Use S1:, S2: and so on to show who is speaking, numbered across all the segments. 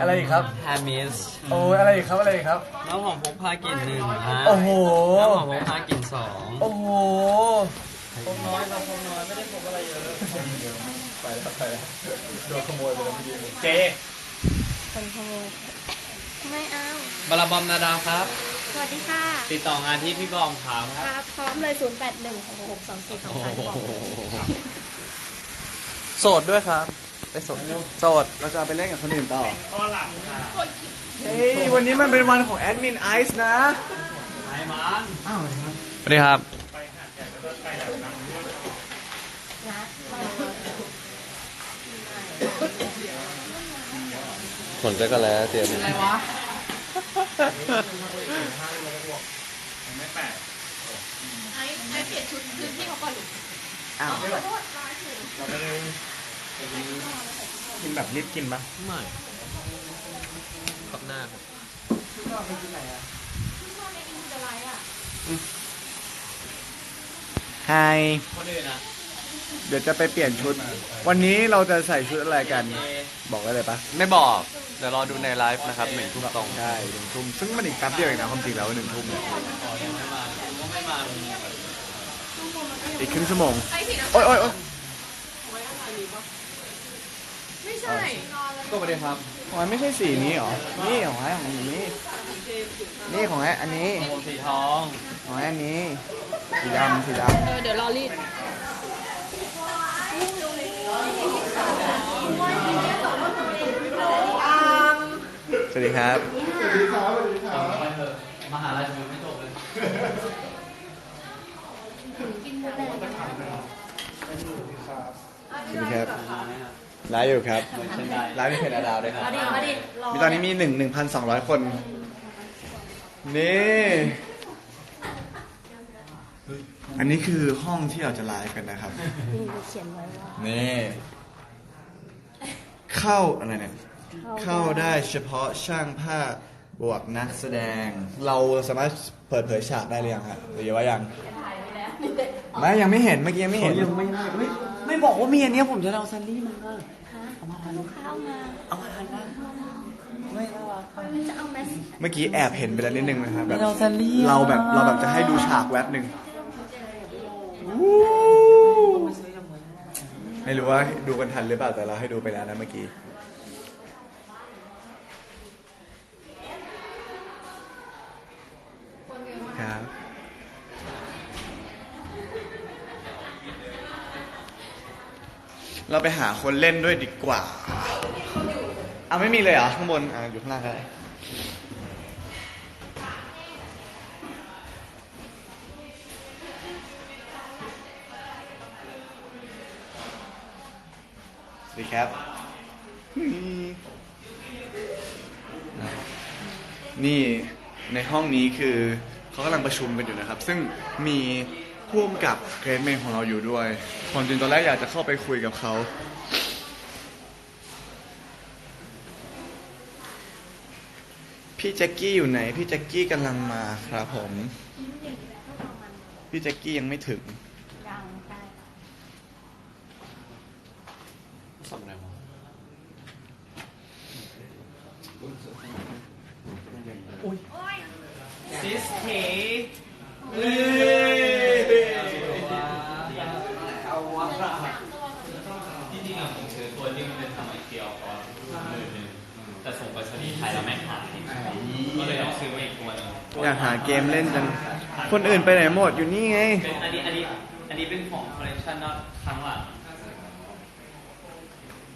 S1: อะไรอีกครับ
S2: ฮามิส
S1: โอ้ยอะไรอีกครับอะไรอีกครับ
S2: น้ำหอมพกพากลิ่นหนึ่งฮะ
S1: โอ้โห
S2: น้ำหอมพกพากลิ่นสอง
S1: โอ้โห
S2: พกน้อยเราพกน้อยไม่ได้พกอะไรเยอะ
S1: ไปแล้วไปแล้วโดนขโมยไปแล้วเมื่อกี้เจ
S3: คนขโมยไม่เอา
S2: บาราบอมนาดาวครับ
S3: สวัสดีค่ะ
S2: ติดต่องานที่พี่บอมครับ
S3: ครับพร้อมเลย 0 8 1 6 6 2 4 2 3บอก
S1: โสดด้วยครับ ไปโสดโสดเราจะไปเล่นกับคนอื่นต่อเฮ้ยวันนี้มันเป็นวันของแอดมินไอซ์นะ
S2: ไอ้มัน
S1: สวัสดีครับ
S4: ขนจักรแล้วเตรียม
S2: อะไรวะ
S3: ไอ้ไอ้เปลี่ยนชุดพื้นที่เขาก่อนหรือ
S1: อ้าว เราไม่ได้ กินแบบรีบกินปะ
S2: ไม่ขอบหน้าครับ
S1: ไฮ
S2: คนอื่นอะ
S1: เดี๋ยวจะไปเปลี่ยนชุด วันนี้เราจะใส่ชุดอะไรกัน บอกได้เลยปะ
S4: ไม่บอก เดี๋ยวรอดูในไลฟ์นะครับหนึ่งทุ่มตรง
S1: ใช่หนึ่งทุ่มซึ่งมันอีกแป๊บเดียวเองนะความจริงแล้วหนึ่งทุ่มเนี่ย
S2: ขอยังไม่มาก็ไม่มา
S1: อีกครึ่งชั่วโมงโอ๊ยโอ๊ยโอ๊ย
S3: ไม่ใช่
S4: ก็สวัสดีครับ
S1: ของไอ้ไม่ใช่สีนี้เหรอ นี่ของไอ้ของนี้ นี่ของไอ้อันนี้
S2: โอสีทอง
S1: ของไอ้อันนี้ สีดำสีด
S3: เออเดี๋ยวรอรีดำ
S1: สวัสดีครับ
S2: ไปเถอะมหาลัยยังไม่จบเลย
S1: สวัสดีครับ ไลฟ์อยู่ครับ
S2: เหมือนเช่นได้
S1: ไลฟ์มีเพจอาดาวด้วยครับ
S3: มาดิมาดิรอ
S1: มีตอนนี้มีหนึ่งหนึ่งพันสองร้อยคน นี่อันนี้คือห้องที่เราจะไลฟ์กันนะครับ
S3: นี่เขาเขียนไว้ว่า
S1: นี่ เข้าอะไรเนี่ย เข้าได้เฉพาะช่างภาพบวกนักแสดง เราสามารถเปิดเผยฉากได้หรือยังฮะหรือว่ายังไม่ยังไม่เห็นเมื่อกี้ยังไม่เห็น
S2: ยังไม่ได้เฮ้ยไม่บอกว่ามีอันเนี้ยผมจะเอาซันนี่มา
S3: ลูกค้ามา
S2: เอามาทันนะไม่น่ารัก
S3: จะเอาแมส
S1: เมื่อกี้แอบเห็นไปแล้วนิดนึงนะครับแบบ
S2: เราซันนี่
S1: เราแบบเราแบบจะให้ดูฉากแวบหนึ่งไม่รู้ว่าดูกันทันหรือเปล่าแต่เราให้ดูไปแล้วนะเมื่อกี้ครับ เราไปหาคนเล่นด้วยดีกว่าเอาไม่มีเลยเหรอข้างบนอ่าอยู่ข้างล่างก็ได้สวัสดีครับ นี่ในห้องนี้คือเขากำลังประชุมกันอยู่นะครับ ซึ่งมี พ่วงกับเกรดเมนของเราอยู่ด้วยความจริงตอนแรกอยากจะเข้าไปคุยกับเขาพี่แจ็คกี้อยู่ไหน พี่แจ็คกี้กำลังมาครับผม พี่แจ็คกี้ยังไม่ถึง
S3: ยังได้
S2: สำอะไรวะซิสเคเอ้ยเอาวะ ที่จริงอะผมซื้อตัวที่มันเป็นทำไอเกียวก่อนหมื่นหนึ่งแต่ส่งไปสนีย์ไทยแล้วไม่หายก็เลยต้องซื้อมาอีกตัวหนึง
S1: อยากหาเกมเล่นจัง คนอื่นไปไหนหมดอยู่นี่ไง
S2: เป็นอันนี้อันนี้อันนี้เป็นของคอลเลคชันนอตครั้งหลัง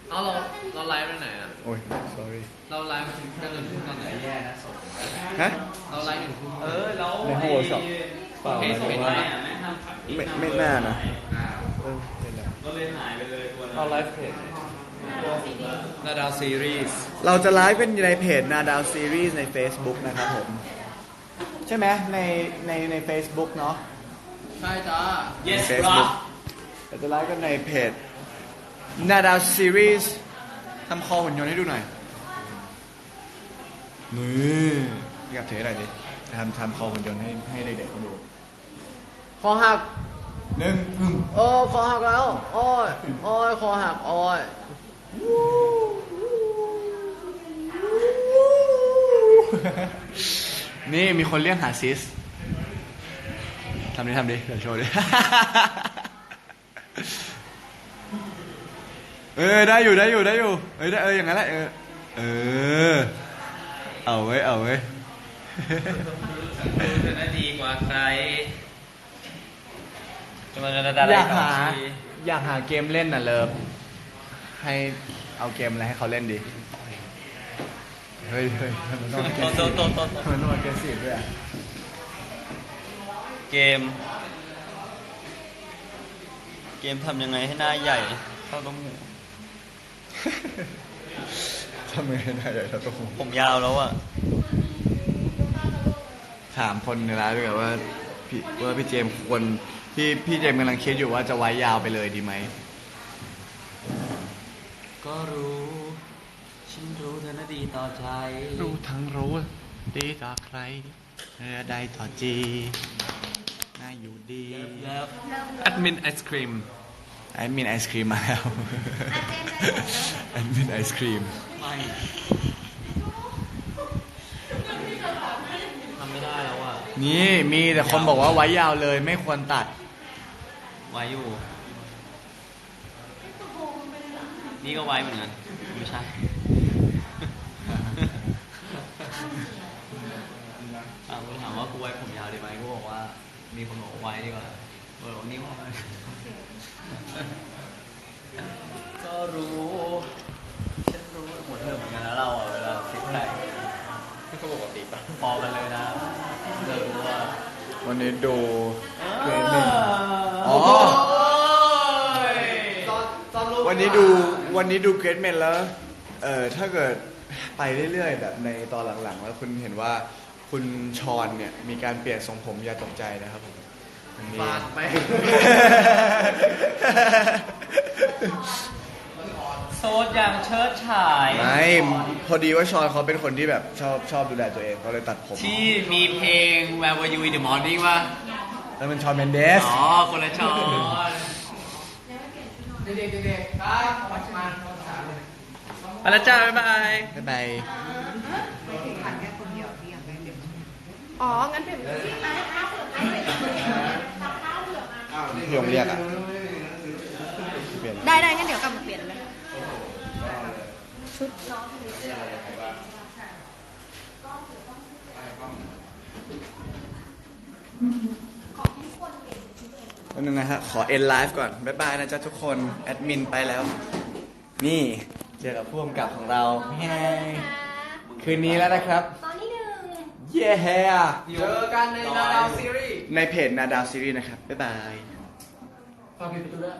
S2: เอาเราเราไลฟ์ไปไหนอะ
S1: โอ้ย sorry
S2: เราไลฟ์มาถึงกันจนถึงตอนไหนแย่นะสด
S1: ฮะ
S2: เราไลฟ์ถึงทุ่มเออแล้ว
S1: ในห้อง workshop
S2: เปล่าไม่ส่งไปอะไม่ทำ
S1: ไม่ไม่น่านะ เออเห็นแล้ว
S2: ก็เลยหายไปเลยตัวนั้น
S4: เอาไลฟ์เพจนาดาวซีรีส์
S1: เราจะไลฟ์เป็นในเพจนาดาวซีรีส์ใน Facebook นะครับผม ใช่ไหมในในใน Facebook เนาะ
S2: ใช่จ้า yes
S1: Facebook
S2: ครับ
S1: เราจะไลฟ์กันในเพจนาดาวซีรีส์ทำคอหุ่นยนต์ให้ดูหน่อยนี่พี่กับเทสหน่อยดิทำทำคอหุ่นยนต์ให้ให้เด็กๆเขาดู
S2: คอหัก
S1: หนึ่งหนึ่ง
S2: โอ้คอหักแล้วโอ้ยโอ้ยคอหักโอ้ย
S1: นี่มีคนเรียกหาซิสทำดิทำดิเดี๋ยวโชว์ดิ เออได้อยู่ได้อยู่ได้อยู่ เออได้เอออย่างนั้นแหละเออ เออ เอาไว้ยเอาไว้ย
S2: เธอน่าดีกว่าใคร จะมาจะ
S1: อยากหาอยากหาเกมเล่นน่ะเลิฟให้เอาเกมอะไรให้เขาเล่นดี เฮ้ยเฮ้ยมันต้อง
S2: โตโตโตโตโต
S1: มันต้องเกมสีด้วยอะ
S2: เกม เกมทำยังไงให้หน้าใหญ่เท่าต้มหู
S1: ทำไมได้ใหญ่เท่าตัวผม
S2: ผมยาวแล้วอะ
S1: ถามคนในร้านด้วยกันว่าพี่ว่าพี่เจมส์ควร พี่พี่เจมส์กำลังคิดอยู่ว่าจะไว้ยาวไปเลยดีไหม
S2: ก็รู้ ฉันรู้เธอน่าดีต่อใจ
S1: รู้ทั้งรู้ ดีต่อใครเธอได้ต่อจีน่าอยู่ดี
S2: แล้ว
S4: แอดมินไอศครีม
S1: แอดมินไอศครีมมาแล้วแอดมินไอศครีม
S2: ไม่ทำไม่ได้แล้วอะ
S1: นี่มีแต่คนบอกว่าไว้ยาวเลยไม่ควรตัด
S2: ไว้อยู่ นี่ก็ไว้เหมือนกัน ไม่ใช่ถามถามว่ากูไว้ผมยาวดีไหมกูบอกว่า มีคนบอกว่าไว้ดีกว่าเออนี่ว่าก็รู้ฉันรู้หมดเรื่องเหมือนกันนะเราอะเวลาซิกแพค
S4: ก็ปกติปะ
S2: พอกันเลยนะเจอรู้ว่า
S1: วันนี้ดู
S2: เก
S1: เก
S2: ร
S1: ร
S2: ด
S1: ด
S2: ห
S1: หนึ่
S2: นึ่ง
S1: งอ๋อ วั นนี้ดูวันนี้ดูเกรดเมนแล้วเอ่อถ้าเกิดไปเรื่อยๆแบบในตอนหลังๆ แล้วคุณเห็นว่าคุณชอนเนี่ยมีการเปลี่ยนทรงผมอย่าตกใจนะครับผมมันมี
S4: ฟาดไป
S2: โซดอย่างเชิดฉาย
S1: ไม่พอดีว่าชอนเขาเป็นคนที่แบบชอบชอบดูแลตัวเองเขาเลยตัดผม
S2: ที่มีเพลง Where Were You in the Morning ป่ะ
S1: แล้วเป็นชอนเมนเดส
S2: อ๋อ คนละชอน
S4: ไปแล้วจ้าบ๊ายบาย
S1: บ๊ายบาย
S3: อ๋อ งั้นเปลี่ยนเป็นที่ไอ้
S1: พี่ยงเรียกอะเปลี่ยน
S3: ได้ได้งั้นเดี๋ยวกลับมาเปลี่ยนเลย
S1: วัน นึงนะฮะขอเอ็นไลฟ์ก่อน บ๊ายบายนะจ๊ะทุกคน แอดมินไปแล้ว นี่เจอกับผู้กำกับของเราไงคืนนี้แล้วนะครับ
S3: ตอนนี้หนึ่ง
S1: เย้แฮ
S4: เจอกันในนาดาวซีรีส์
S1: ในเพจนาดาวซีรีส์นะครับ บ๊ายบาย
S4: ฝากปิดประตูด้วย